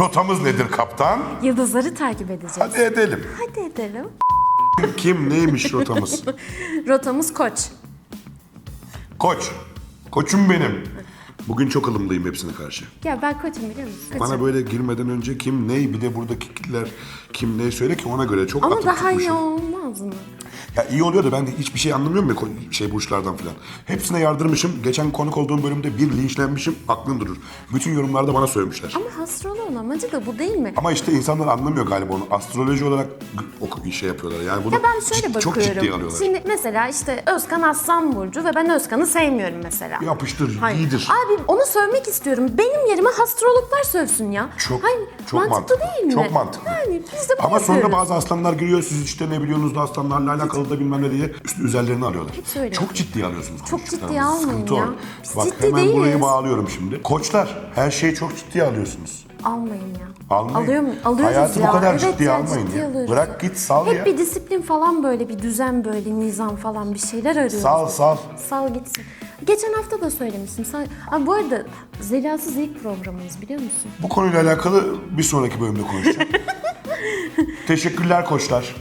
Rotamız nedir kaptan? Yıldızları takip edeceğiz. Hadi edelim. Hadi edelim. Kim neymiş rotamız? Rotamız koç. Koç. Koçum benim. Bugün çok ılımlıyım hepsine karşı. Ya ben koçum biliyor musun? Koçum. Bana böyle girmeden önce kim ney bir de buradakiler kim ney söyle ki ona göre çok Ama daha iyi olmaz mı? Ya iyi oluyor da ben de hiçbir şey anlamıyorum ya şey burçlardan falan. Hepsine yardırmışım. Geçen konuk olduğum bölümde bir linçlenmişim. Aklın durur. Bütün yorumlarda bana söylemişler. Ama astroloğun amacı da bu değil mi? Ama işte insanlar anlamıyor galiba onu. Astroloji olarak o şey yapıyorlar. Yani bunu Ya ben şöyle cid- bakıyorum. çok ciddiye alıyorlar. Şimdi mesela işte Özkan Aslan Burcu ve ben Özkan'ı sevmiyorum mesela. Yapıştır, Hayır. iyidir. Abi onu sövmek istiyorum. Benim yerime astrologlar sövsün ya. Çok, Hayır, çok mantıklı, mantıklı. değil mi? Çok mantıklı. Yani biz de bunu Ama sonra yapıyoruz. bazı aslanlar giriyor. Siz işte ne biliyorsunuz da aslanlarla alakalı da bilmem ne diye üst üzerlerini alıyorlar. Hepsi öyle. Çok ciddiye alıyorsunuz. Çok ciddiye almayın ya. Biz Bak ciddi hemen burayı değiliz. bağlıyorum şimdi. Koçlar her şeyi çok ciddiye alıyorsunuz. Almayın ya. Almayın. Alıyor mu? Alıyoruz Hayatı bu ya. kadar evet ciddiye ya, almayın ciddiye ya. alıyoruz Bırak git, sal Hep ya. bir disiplin falan böyle bir düzen böyle nizam falan bir şeyler arıyoruz. Sal sal. Sal gitsin. Geçen hafta da söylemiştim. Sal... Abi bu arada Zelasız ilk programımız biliyor musun? Bu konuyla alakalı bir sonraki bölümde konuşacağım. Teşekkürler koçlar.